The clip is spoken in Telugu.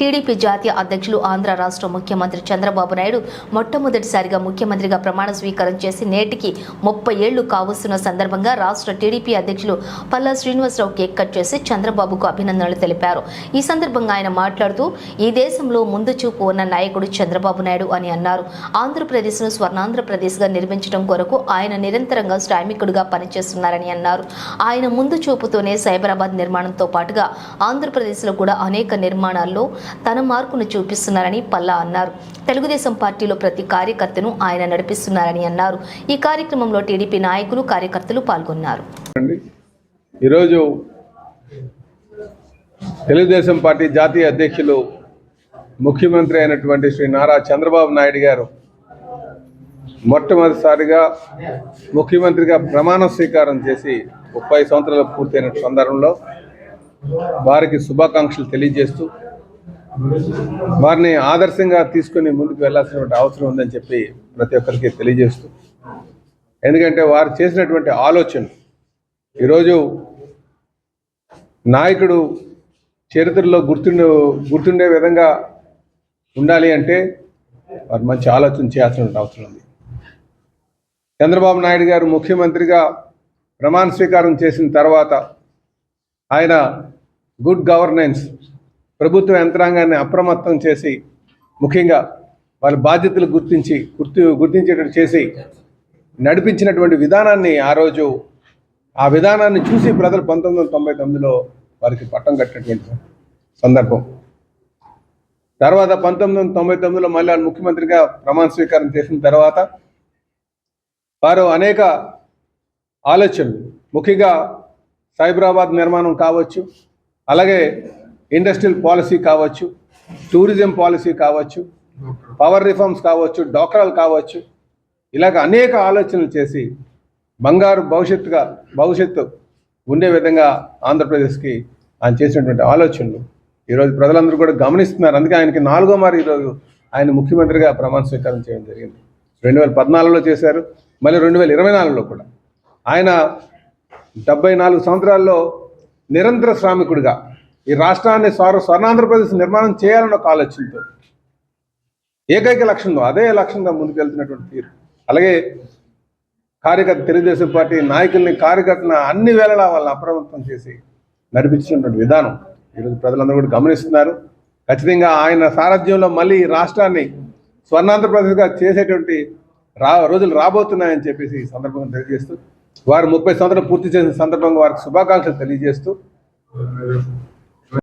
టీడీపీ జాతీయ అధ్యక్షులు ఆంధ్ర రాష్ట్ర ముఖ్యమంత్రి చంద్రబాబు నాయుడు మొట్టమొదటిసారిగా ముఖ్యమంత్రిగా ప్రమాణ స్వీకారం చేసి నేటికి ముప్పై ఏళ్ళు కావస్తున్న సందర్భంగా రాష్ట్ర టీడీపీ అధ్యక్షులు పల్లా శ్రీనివాసరావు కేక్ కట్ చేసి చంద్రబాబుకు అభినందనలు తెలిపారు. ఈ సందర్భంగా ఆయన మాట్లాడుతూ ఈ దేశంలో ముందు చూపు ఉన్న నాయకుడు చంద్రబాబు నాయుడు అని అన్నారు. ఆంధ్రప్రదేశ్ను స్వర్ణాంధ్రప్రదేశ్గా నిర్మించడం కొరకు ఆయన నిరంతరంగా శ్రామికుడిగా పనిచేస్తున్నారని అన్నారు. ఆయన ముందు చూపుతోనే సైబరాబాద్ నిర్మాణంతో పాటుగా ఆంధ్రప్రదేశ్లో కూడా అనేక నిర్మాణాల్లో తన మార్కును చూపిస్తున్నారని పల్లా అన్నారు. తెలుగుదేశం పార్టీలో ప్రతి కార్యకర్తను ఆయన నడిపిస్తున్నారని అన్నారు. ఈ కార్యక్రమంలో టీడీపీ నాయకులు కార్యకర్తలు పాల్గొన్నారు. ఈరోజు తెలుగుదేశం పార్టీ జాతీయ అధ్యక్షులు ముఖ్యమంత్రి అయినటువంటి శ్రీ నారా చంద్రబాబు నాయుడు గారు మొట్టమొదటిసారిగా ముఖ్యమంత్రిగా ప్రమాణ స్వీకారం చేసి ముప్పై సంవత్సరాలు పూర్తయిన సందర్భంలో వారికి శుభాకాంక్షలు తెలియజేస్తూ వారిని ఆదర్శంగా తీసుకుని ముందుకు వెళ్ళాల్సినటువంటి అవసరం ఉందని చెప్పి ప్రతి ఒక్కరికి తెలియజేస్తూ ఎందుకంటే వారు చేసినటువంటి ఆలోచన ఈరోజు నాయకుడు చరిత్రలో గుర్తుండే గుర్తుండే విధంగా ఉండాలి అంటే వారు మంచి ఆలోచన చేయాల్సిన అవసరం ఉంది. చంద్రబాబు నాయుడు గారు ముఖ్యమంత్రిగా ప్రమాణ స్వీకారం చేసిన తర్వాత ఆయన గుడ్ గవర్నెన్స్ ప్రభుత్వ యంత్రాంగాన్ని అప్రమత్తం చేసి ముఖ్యంగా వాళ్ళ బాధ్యతలు గుర్తించి గుర్తు గుర్తించేటట్టు చేసి నడిపించినటువంటి విధానాన్ని ఆ రోజు ఆ విధానాన్ని చూసి ప్రజలు పంతొమ్మిది వందల తొంభై తొమ్మిదిలో వారికి పట్టం కట్టినటువంటి సందర్భం. తర్వాత పంతొమ్మిది వందల తొంభై తొమ్మిదిలో మళ్ళీ ముఖ్యమంత్రిగా ప్రమాణ స్వీకారం చేసిన తర్వాత వారు అనేక ఆలోచనలు. ముఖ్యంగా సైబరాబాద్ నిర్మాణం కావచ్చు అలాగే ఇండస్ట్రియల్ పాలసీ కావచ్చు టూరిజం పాలసీ కావచ్చు పవర్ రిఫార్మ్స్ కావచ్చు డోక్రాలు కావచ్చు. ఇలాగ అనేక ఆలోచనలు చేసి బంగారు భవిష్యత్తుగా భవిష్యత్తు ఉండే విధంగా ఆంధ్రప్రదేశ్కి ఆయన చేసినటువంటి ఆలోచనలు ఈరోజు ప్రజలందరూ కూడా గమనిస్తున్నారు. అందుకే ఆయనకి నాలుగో మారు ఈరోజు ఆయన ముఖ్యమంత్రిగా ప్రమాణ స్వీకారం చేయడం జరిగింది. రెండు వేల పద్నాలుగులో చేశారు. మళ్ళీ రెండు వేల ఇరవై నాలుగులో కూడా. ఆయన డెబ్బై నాలుగు సంవత్సరాల్లో నిరంతర శ్రామికుడిగా ఈ రాష్ట్రాన్ని స్వర్ స్వర్ణాంధ్రప్రదేశ్ నిర్మాణం చేయాలన్న ఒక ఆలోచనతో ఏకైక లక్ష్యంతో అదే లక్ష్యంగా ముందుకెళ్తున్నటువంటి తీరు. అలాగే కార్యకర్త తెలుగుదేశం పార్టీ నాయకుల్ని కార్యకర్తలను అన్ని వేళలా వాళ్ళని అప్రమత్తం చేసి నడిపించినటువంటి విధానం ఈరోజు ప్రజలందరూ కూడా గమనిస్తున్నారు. ఖచ్చితంగా ఆయన సారథ్యంలో మళ్ళీ ఈ రాష్ట్రాన్ని స్వర్ణాంధ్రప్రదేశ్గా చేసేటువంటి రా రోజులు రాబోతున్నాయని చెప్పేసి ఈ సందర్భంగా తెలియజేస్తూ వారు ముప్పై సంవత్సరాలు పూర్తి చేసిన సందర్భంగా వారికి శుభాకాంక్షలు తెలియజేస్తూ